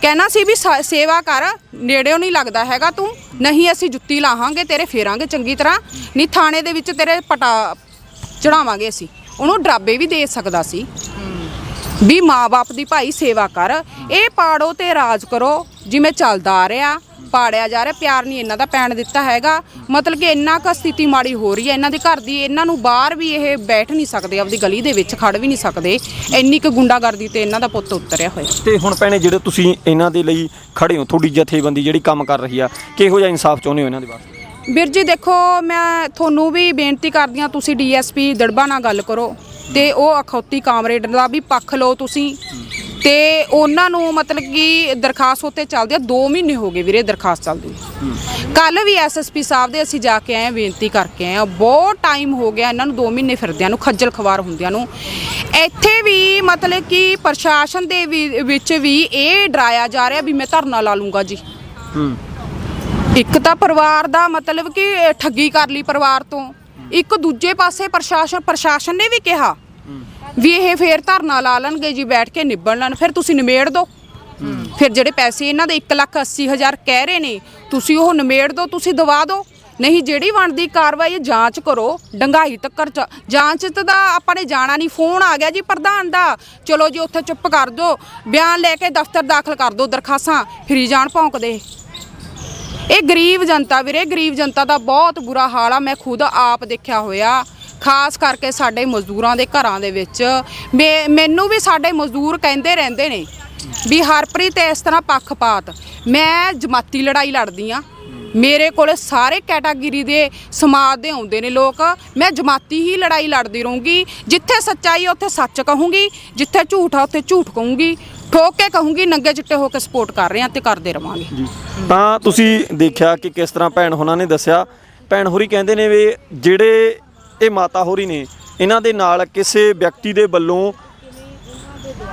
ਕਹਿਣਾ ਸੀ ਵੀ ਸ- ਸੇਵਾ ਕਰ ਨੇੜਿਓਂ ਨਹੀਂ ਲੱਗਦਾ ਹੈਗਾ ਤੂੰ। ਨਹੀਂ ਅਸੀਂ ਜੁੱਤੀ ਲਾਹਾਂਗੇ ਤੇਰੇ ਫੇਰਾਂਗੇ ਚੰਗੀ ਤਰ੍ਹਾਂ। ਨਹੀਂ ਥਾਣੇ ਦੇ ਵਿੱਚ ਤੇਰੇ ਪਟਾ ਚੜਾਵਾਂਗੇ ਅਸੀਂ। ਉਹਨੂੰ ਡਰਾਬੇ ਵੀ ਦੇ ਸਕਦਾ ਸੀ। ਵੀ ਮਾਂ-ਬਾਪ ਦੀ ਭਾਈ ਸੇਵਾ ਕਰ ਇਹ ਪਾੜੋ ਤੇ ਰਾਜ ਕਰੋ ਜਿਵੇਂ ਚੱਲਦਾ ਆ ਰਿਹਾ। ਪਾੜਿਆ ਜਾ ਰਿਹਾ ਪਿਆਰ ਨਹੀਂ ਇਹਨਾਂ ਦਾ ਪੈਣ ਦਿੱਤਾ ਹੈਗਾ। ਮਤਲਬ ਕਿ ਇੰਨਾ ਕੁ ਸਥਿਤੀ ਮਾੜੀ ਹੋ ਰਹੀ ਹੈ ਇਹਨਾਂ ਦੇ ਘਰ ਦੀ ਇਹਨਾਂ ਨੂੰ ਬਾਹਰ ਵੀ ਇਹ ਬੈਠ ਨਹੀਂ ਸਕਦੇ ਆਪਦੀ ਗਲੀ ਦੇ ਵਿੱਚ ਖੜ ਵੀ ਨਹੀਂ ਸਕਦੇ। ਇੰਨੀ ਕੁ ਗੁੰਡਾਗਰਦੀ ਤੇ ਇਹਨਾਂ ਦਾ ਪੁੱਤ ਉਤਰਿਆ ਹੋਇਆ। ਤੇ ਹੁਣ ਭੈਣੇ ਜਿਹੜੇ ਤੁਸੀਂ ਇਹਨਾਂ ਦੇ ਲਈ ਖੜੇ ਹੋ ਤੁਹਾਡੀ ਜਥੇਬੰਦੀ ਜਿਹੜੀ ਕੰਮ ਕਰ ਰਹੀ ਆ ਕਿਹੋ ਜਿਹਾ ਇਨਸਾਫ ਚਾਹੁੰਦੇ ਹੋ ਇਹਨਾਂ ਦੇ ਵਾਸਤੇ? ਵੀਰ ਜੀ ਦੇਖੋ ਮੈਂ ਤੁਹਾਨੂੰ ਵੀ ਬੇਨਤੀ ਕਰਦੀ ਹਾਂ ਤੁਸੀਂ ਡੀਐਸਪੀ ਦੜਬਾ ਨਾਲ ਗੱਲ ਕਰੋ। ਤੇ ਉਹ ਅਖੌਤੀ ਕਾਮਰੇਡ ਦਾ ਵੀ ਪੱਖ ਲਓ ਤੁਸੀਂ। ਤੇ ਉਹਨਾਂ ਨੂੰ ਮਤਲਬ ਕਿ ਦਰਖਾਸਤ ਉੱਤੇ ਚੱਲਦੀ ਆ 2 ਮਹੀਨੇ ਹੋ ਗਏ ਵੀਰੇ ਦਰਖਾਸਤ ਚੱਲਦੀ ਕੱਲ ਵੀ ਐਸਐਸਪੀ ਸਾਹਿਬ ਦੇ ਅਸੀਂ ਜਾ ਕੇ ਆਏ ਬੇਨਤੀ ਕਰਕੇ ਆਏ ਬਹੁਤ ਟਾਈਮ ਹੋ ਗਿਆ ਇਹਨਾਂ ਨੂੰ 2 ਮਹੀਨੇ ਫਿਰਦਿਆਂ ਨੂੰ ਖੱਜਲ ਖਵਾਰ ਹੁੰਦਿਆਂ ਨੂੰ। ਇੱਥੇ ਵੀ ਮਤਲਬ ਕਿ ਪ੍ਰਸ਼ਾਸਨ ਦੇ ਵਿੱਚ ਵੀ ਇਹ ਡਰਾਇਆ ਜਾ ਰਿਹਾ ਵੀ ਮੈਂ ਧਰਨਾ ਲਾ ਲੂੰਗਾ ਜੀ। ਇੱਕ ਤਾਂ ਪਰਿਵਾਰ ਦਾ ਮਤਲਬ ਕਿ ਠੱਗੀ ਕਰ ਲਈ ਪਰਿਵਾਰ ਤੋਂ। ਇੱਕ ਦੂਜੇ ਪਾਸੇ ਪ੍ਰਸ਼ਾਸਨ ਪ੍ਰਸ਼ਾਸਨ ਨੇ ਵੀ ਕਿਹਾ ਵੀ ਇਹ ਫੇਰ ਧਰਨਾ ਲਾ ਲੈਣਗੇ ਜੀ, ਬੈਠ ਕੇ ਨਿਬੜ ਲੈਣ। ਫਿਰ ਤੁਸੀਂ ਨਿਮੇੜ ਦਿਓ ਫਿਰ ਜਿਹੜੇ ਪੈਸੇ ਇਹਨਾਂ ਦੇ 1 ਲੱਖ 80 ਹਜ਼ਾਰ ਕਹਿ ਰਹੇ ਨੇ, ਤੁਸੀਂ ਉਹ ਨਿਮੇੜ ਦਿਓ ਤੁਸੀਂ ਦਵਾ ਦਿਓ ਨਹੀਂ, ਜਿਹੜੀ ਬਣਦੀ ਕਾਰਵਾਈ ਜਾਂਚ ਕਰੋ। ਡੰਗਾਈ ਤੱਕਰ ਜਾਂਚ ਤੇ ਤਾਂ ਆਪਾਂ ਨੇ ਜਾਣਾ ਨਹੀਂ। ਫੋਨ ਆ ਗਿਆ ਜੀ ਪ੍ਰਧਾਨ ਦਾ। ਚਲੋ ਜੀ, ਉੱਥੇ ਚੁੱਪ ਕਰ ਦਿਓ ਬਿਆਨ ਲੈ ਕੇ ਦਫ਼ਤਰ ਦਾਖਲ ਕਰ ਦਿਓ ਦਰਖਾਸਤਾਂ। ਫਰੀ ਜਾਣ ਭੌਂਕਦੇ। ਇਹ ਗਰੀਬ ਜਨਤਾ ਵੀਰੇ, ਗਰੀਬ ਜਨਤਾ ਦਾ ਬਹੁਤ ਬੁਰਾ ਹਾਲ ਆ। ਮੈਂ ਖੁਦ ਆਪ ਦੇਖਿਆ ਹੋਇਆ। ਖਾਸ ਕਰਕੇ ਸਾਡੇ ਮਜ਼ਦੂਰਾਂ ਦੇ ਘਰਾਂ ਦੇ ਵਿੱਚ। ਮੇ- ਮੈਨੂੰ ਵੀ ਸਾਡੇ ਮਜ਼ਦੂਰ ਕਹਿੰਦੇ ਰਹਿੰਦੇ ਨੇ ਵੀ ਹਰਪ੍ਰੀਤ, ਇਸ ਤਰ੍ਹਾਂ ਪੱਖਪਾਤ। ਮੈਂ ਜਮਾਤੀ ਲੜਾਈ ਲੜਦੀ ਆ। ਮੇਰੇ ਕੋਲ ਸਾਰੇ ਕੈਟਾਗਰੀ ਦੇ ਸਮਾਜ ਦੇ ਆਉਂਦੇ ਨੇ ਲੋਕ। ਮੈਂ ਜਮਾਤੀ ਹੀ ਲੜਾਈ ਲੜਦੀ ਰਹੂੰਗੀ। ਜਿੱਥੇ ਸੱਚਾਈ ਉੱਥੇ ਸੱਚ ਕਹੂੰਗੀ। ਜਿੱਥੇ ਝੂਠ ਆ, ਉੱਥੇ ਝੂਠ ਕਹੂੰਗੀ। ਠੋਕ ਕੇ ਕਹੂੰਗੀ, ਨੰਗੇ ਚਿੱਟੇ ਹੋ ਕੇ ਸਪੋਰਟ ਕਰ ਰਹੇ ਆ ਤੇ ਕਰਦੇ ਰਵਾਂਗੇ। ਤਾਂ ਤੁਸੀਂ ਦੇਖਿਆ ਕਿ ਕਿਸ ਤਰ੍ਹਾਂ ਭੈਣ ਹੋਣਾ ਨੇ ਦੱਸਿਆ, ਭੈਣ ਹੋਰੀ ਕਹਿੰਦੇ ਨੇ ਵੀ ਜਿਹੜੇ ਇਹ ਮਾਤਾ ਹੋਰੀ ਨੇ, ਇਹਨਾਂ ਦੇ ਨਾਲ ਕਿਸੇ ਵਿਅਕਤੀ ਦੇ ਵੱਲੋਂ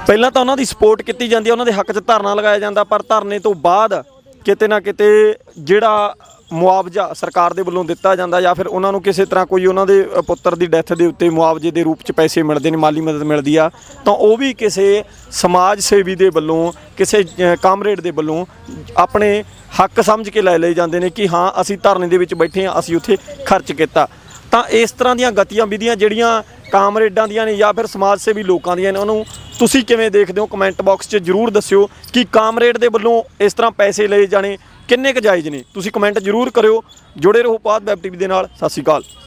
ਪਹਿਲਾਂ ਤਾਂ ਉਹਨਾਂ ਦੀ ਸਪੋਰਟ ਕੀਤੀ ਜਾਂਦੀ ਹੈ ਉਹਨਾਂ ਦੇ ਹੱਕ 'ਚ ਧਰਨਾ ਲਗਾਇਆ ਜਾਂਦਾ, ਪਰ ਧਰਨੇ ਤੋਂ ਬਾਅਦ ਕਿਤੇ ਨਾ ਕਿਤੇ ਜਿਹੜਾ ਮੁਆਵਜ਼ਾ ਸਰਕਾਰ ਦੇ ਵੱਲੋਂ ਦਿੱਤਾ ਜਾਂਦਾ ਜਾਂ ਫਿਰ ਉਹਨਾਂ ਨੂੰ ਕਿਸੇ ਤਰ੍ਹਾਂ ਕੋਈ ਉਹਨਾਂ ਦੇ ਪੁੱਤਰ ਦੀ ਡੈਥ ਦੇ ਉੱਤੇ ਮੁਆਵਜ਼ੇ ਦੇ ਰੂਪ 'ਚ ਪੈਸੇ ਮਿਲਦੇ ਨੇ, ਮਾਲੀ ਮਦਦ ਮਿਲਦੀ ਆ, ਤਾਂ ਉਹ ਵੀ ਕਿਸੇ ਸਮਾਜ ਸੇਵੀ ਦੇ ਵੱਲੋਂ, ਕਿਸੇ ਕਾਮਰੇਡ ਦੇ ਵੱਲੋਂ ਆਪਣੇ ਹੱਕ ਸਮਝ ਕੇ ਲੈ ਲਏ ਜਾਂਦੇ ਨੇ ਕਿ ਹਾਂ, ਅਸੀਂ ਧਰਨੇ ਦੇ ਵਿੱਚ ਬੈਠੇ ਹਾਂ, ਅਸੀਂ ਉੱਥੇ ਖਰਚ ਕੀਤਾ। ਤਾਂ ਇਸ ਤਰ੍ਹਾਂ ਦੀਆਂ ਗਤੀਆਂ ਵਿਧੀਆਂ ਜਿਹੜੀਆਂ ਕਾਮਰੇਡਾਂ ਦੀਆਂ ਨੇ ਜਾਂ ਫਿਰ ਸਮਾਜ ਸੇਵੀ ਲੋਕਾਂ ਦੀਆਂ ਨੇ, ਉਹਨੂੰ ਤੁਸੀਂ ਕਿਵੇਂ ਦੇਖਦੇ ਹੋ? ਕਮੈਂਟ ਬਾਕਸ 'ਚ ਜਰੂਰ ਦੱਸਿਓ ਕਿ ਕਾਮਰੇਡ ਦੇ ਵੱਲੋਂ ਇਸ ਤਰ੍ਹਾਂ ਪੈਸੇ ਲਏ ਜਾਣੇ ਕਿੰਨੇ ਕੁ ਜਾਇਜ਼ ਨੇ। ਤੁਸੀਂ ਕਮੈਂਟ ਜਰੂਰ ਕਰਿਓ। ਜੁੜੇ ਰਹੋ ਪਾਦ ਵੈਬ ਟੀਵੀ ਦੇ ਨਾਲ। ਸਤਿ ਸ਼੍ਰੀ ਅਕਾਲ।